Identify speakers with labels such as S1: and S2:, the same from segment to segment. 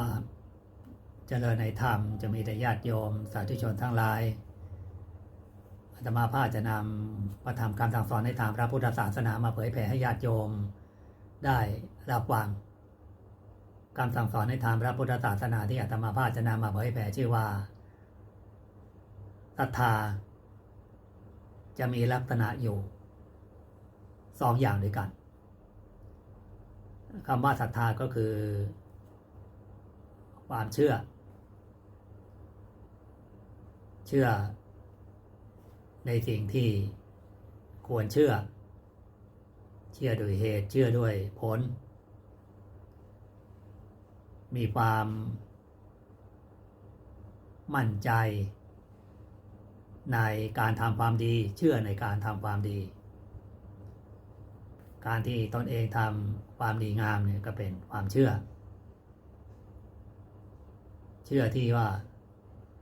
S1: ว่าเจริญในธรรมจะมีแต่ญาติโยม สาธุชนทั้งหลายอาตมาภาพจะนำพระธรรมคำสั่งสอนในทางพระพุทธศาสนามาเผยแผ่ให้ญาติโยม ได้รับฟังคำสั่งสอนในทางพระพุทธศาสนาที่อาตมาภาพจะนำมาเผยแผ่ชื่อว่าศรัทธา จะมีลักษณะอยู่สองอย่างด้วยกันคำว่าศรัทธาก็คือ ความเชื่อ เชื่อ ในสิ่งที่ควรเชื่อ เชื่อโดยเหตุเชื่อด้วยผล มีความมั่นใจ ในการทำความดี เชื่อในการทำความดี การที่ตนเองทำความดีงามเนี่ยก็เป็นความเชื่อ เชื่อที่ว่า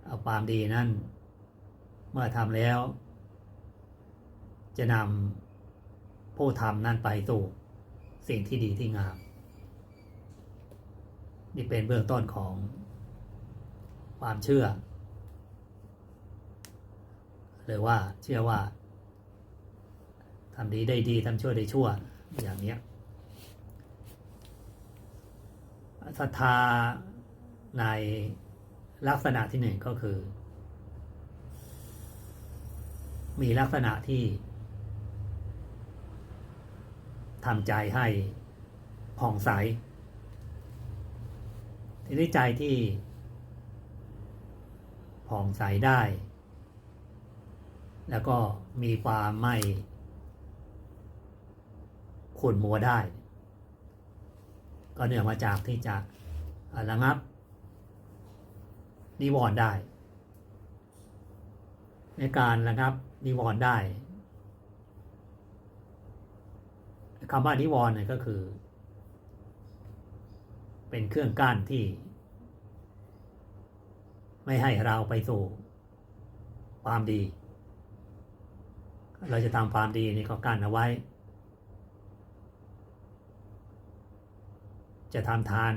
S1: เอาความดีนั้น เมื่อทำแล้ว จะนำผู้ทำนั้นไปสู่สิ่งที่ดีที่งาม นี่เป็นเบื้องต้นของความเชื่อ หรือว่าเชื่อว่าทำดีได้ดีทำชั่วได้ชั่วอย่างเนี้ยศรัทธา ในลักษณะที่หนึ่งก็คือ มีลักษณะที่ทำใจให้ผ่องใสทีนี้ใจที่ผ่องใสได้ แล้วก็มีความไม่ขุ่นมัวได้ ก็เนื่องมาจากที่จะระงับ นิวรณ์ได้ ในการระงับนิวรณ์ได้คำว่านิวรณ์เนี่ยก็คือ เป็นเครื่องกั้นที่ ไม่ให้เราไปสู่ความดี เราจะทำความดีนี่ก็กั้นเอาไว้ จะทำทาน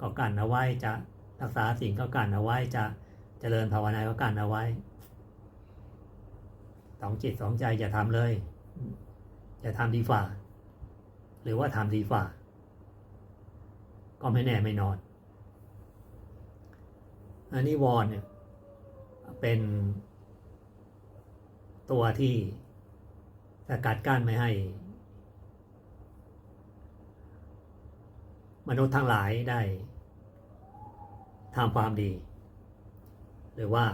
S1: ก็กั้นเอาไว้จะ รักษาสิ่งก็กันเอาไว้จะเจริญภาวนาก็กันเอาไว้สองจิตสองใจจะทำเลยจะทำดีฝ่า หรือว่าทำดีฝ่า ก็ไม่แน่ไม่นอนอันนี้วอนเนี่ยเป็นตัวที่สกัดกั้นไม่ให้ มนุษย์ทั้งหลายได้ ทำความดี หรือว่า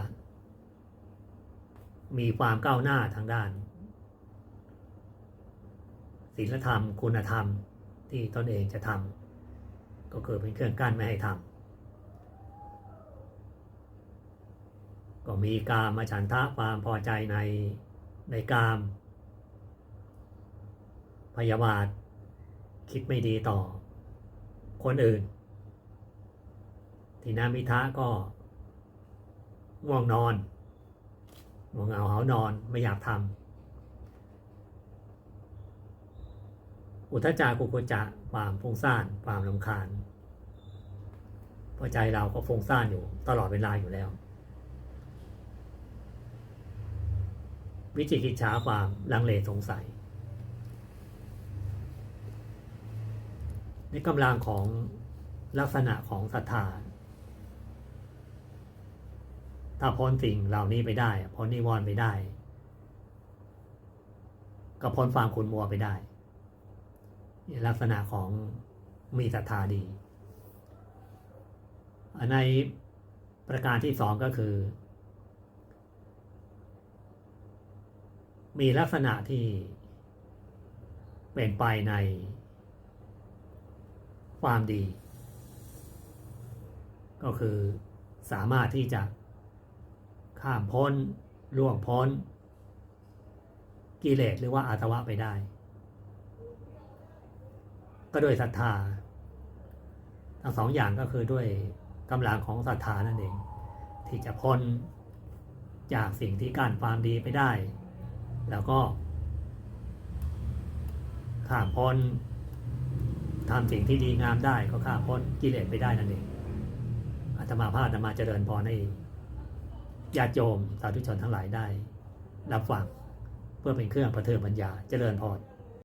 S1: มีความก้าวหน้าทางด้านศีลธรรม คุณธรรมที่ตนเองจะทำก็คือเป็นเครื่องกั้นไม่ให้ทำก็มีกามฉันทะความพอใจในในกาม พยาบาท คิดไม่ดีต่อคนอื่น ทีนามิทะก็ง่วงนอนง่วงเหงาเหานอนไม่อยากทำอุทจจากุกุจะความฟุ้งซ่านความลำคาญเพราะใจเราก็ฟุ้งซ่านอยู่ตลอดเวลาอยู่แล้ว วิจิกิจฉาความลังเลสงสัยในกำลังของลักษณะของศรัทธา ถ้าพ้นสิ่งเหล่านี้ไปได้พ้นนิวรณ์ไปได้ ก็พ้นความขุนมัวไปได้ลักษณะของมีศรัทธาดี ในประการที่สองก็คือ มีลักษณะที่เป็นไปในความดี ก็คือสามารถที่จะ ข้ามพ้นล่วงพ้น กิเลสหรือว่าอาสวะไปได้ ก็ด้วยศรัทธาทั้งสองอย่างก็คือด้วยกำลังของศรัทธานั่นเอง ที่จะพ้นจากสิ่งที่กั้นความดีไปได้ แล้วก็ข้ามพ้นทำสิ่งที่ดีงามได้ก็ข้ามพ้นกิเลสไปได้นั่นเองอาตมาภาพนำมาเจริญพรให้ ญาติโยมสาธุชนทั้งหลายได้รับฟัง เพื่อเป็นเครื่องประเทิงปัญญาเจริญพร